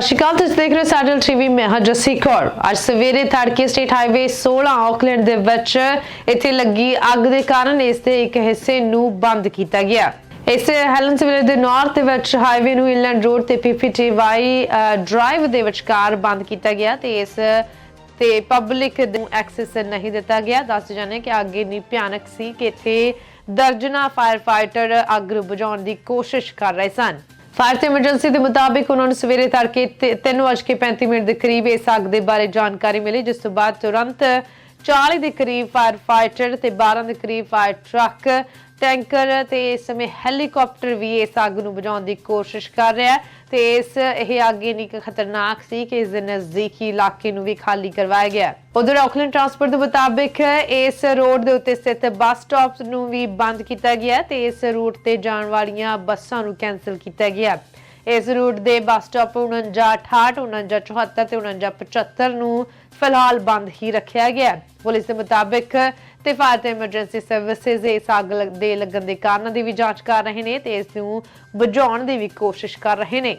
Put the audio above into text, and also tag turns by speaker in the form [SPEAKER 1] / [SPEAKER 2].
[SPEAKER 1] ਸਤਿ ਸ਼੍ਰੀ ਅਕਾਲ, ਤੁਸੀਂ ਦੇਖ ਰਹੇ ਹੋ ਸੈਟਲ ਟੀਵੀ ਮੈਂ ਹਾਂ ਜੱਸੀ ਕੌਰ। ਅੱਜ ਸਵੇਰੇ ਤੜਕੇ ਸਟੇਟ ਹਾਈਵੇ 16 ਆਕਲੈਂਡ ਦੇ ਵਿੱਚ ਇੱਥੇ ਲੱਗੀ ਅੱਗ ਦੇ ਕਾਰਨ ਇਸ ਦੇ ਇੱਕ ਹਿੱਸੇ ਨੂੰ ਬੰਦ ਕੀਤਾ ਗਿਆ। ਇਸ ਹੈਲਨਸਵਿਲੇ ਦੇ ਨਾਰਥ ਦੇ ਵਿੱਚ ਹਾਈਵੇ ਨੂੰ ਇੰਲੈਂਡ ਰੋਡ ਤੇ ਪੀਪੀਟੀਵਾਈ ਡਰਾਈਵ ਦੇ ਵਿਚਕਾਰ ਬੰਦ ਕੀਤਾ ਗਿਆ ਤੇ ਇਸ ਤੇ ਪਬਲਿਕ ਨੂੰ ਐਕਸੈਸ ਨਹੀਂ ਦਿੱਤਾ ਗਿਆ। ਦੱਸ ਜਾਣੇ ਕਿ ਅੱਗ ਇੰਨੀ ਭਿਆਨਕ ਸੀ ਕਿ ਇੱਥੇ ਦਰਜਨਾ ਫਾਇਰ ਫਾਈਟਰ ਅੱਗ ਬੁਝਾਉਣ ਦੀ ਕੋਸ਼ਿਸ਼ ਕਰ ਰਹੇ ਸਨ। ਫਾਇਰ ਤੇ ਐਮਰਜੈਂਸੀ ਦੇ ਮੁਤਾਬਿਕ ਉਹਨਾਂ ਨੂੰ ਸਵੇਰੇ ਤੜਕੇ 3:35 ਮਿੰਟ ਦੇ ਕਰੀਬ ਇਸ ਅੱਗ ਦੇ ਬਾਰੇ ਜਾਣਕਾਰੀ ਮਿਲੀ, ਜਿਸ ਤੋਂ ਬਾਅਦ ਤੁਰੰਤ 40 ਦੇ ਕਰੀਬ ਫਾਇਰ ਫਾਈਟਰ ਤੇ 12 ਦੇ ਕਰੀਬ ਫਾਇਰ ਟਰੱਕ, ਟੈਂਕਰ ਤੇ ਇਸ ਸਮੇਂ ਹੈਲੀਕਾਪਟਰ ਵੀ ਇਸ ਅੱਗ ਨੂੰ ਬੁਝਾਉਣ ਦੀ ਕੋਸ਼ਿਸ਼ ਕਰ ਰਿਹਾ ਹੈ। ਤੇ ਇਸ, ਇਹ ਅੱਗ ਇੰਨੀ ਕੁ ਖਤਰਨਾਕ ਸੀ ਕਿ ਇਸ ਦੇ ਨਜ਼ਦੀਕੀ ਇਲਾਕੇ ਨੂੰ ਵੀ ਖਾਲੀ ਕਰਵਾਇਆ ਗਿਆ ਉਧਰ ਆਕਲੈਂਡ ਟਰਾਂਸਪੋਰਟ ਦੇ ਮੁਤਾਬਿਕ ਇਸ ਰੋਡ ਦੇ ਉੱਤੇ ਸਥਿਤ ਬੱਸ ਸਟਾਪਸ ਨੂੰ ਵੀ ਬੰਦ ਕੀਤਾ ਗਿਆ ਤੇ ਇਸ ਰੂਟ ਤੇ ਜਾਣ ਵਾਲੀਆਂ ਬੱਸਾਂ ਨੂੰ ਕੈਨਸਲ ਕੀਤਾ ਗਿਆ ਇਸ ਰੂਟ ਦੇ ਬੱਸ ਸਟਾਪ 49 68 49 74 ਤੇ 49 75 ਨੂੰ ਫਿਲਹਾਲ ਬੰਦ ਹੀ ਰੱਖਿਆ ਗਿਆ ਪੁਲਿਸ ਦੇ ਮੁਤਾਬਿਕ ਤੇ ਫਾਇਰ ਤੇ ਐਮਰਜੈਂਸੀ ਸਰਵਿਸਿਜ਼ ਇਸ ਅੱਗ ਦੇ ਲੱਗਣ ਦੇ ਕਾਰਨਾਂ ਦੀ ਵੀ ਜਾਂਚ ਕਰ ਰਹੇ ਨੇ ਤੇ ਇਸ ਨੂੰ ਬੁਝਾਉਣ ਦੀ ਵੀ ਕੋਸ਼ਿਸ਼ ਕਰ ਰਹੇ ਨੇ।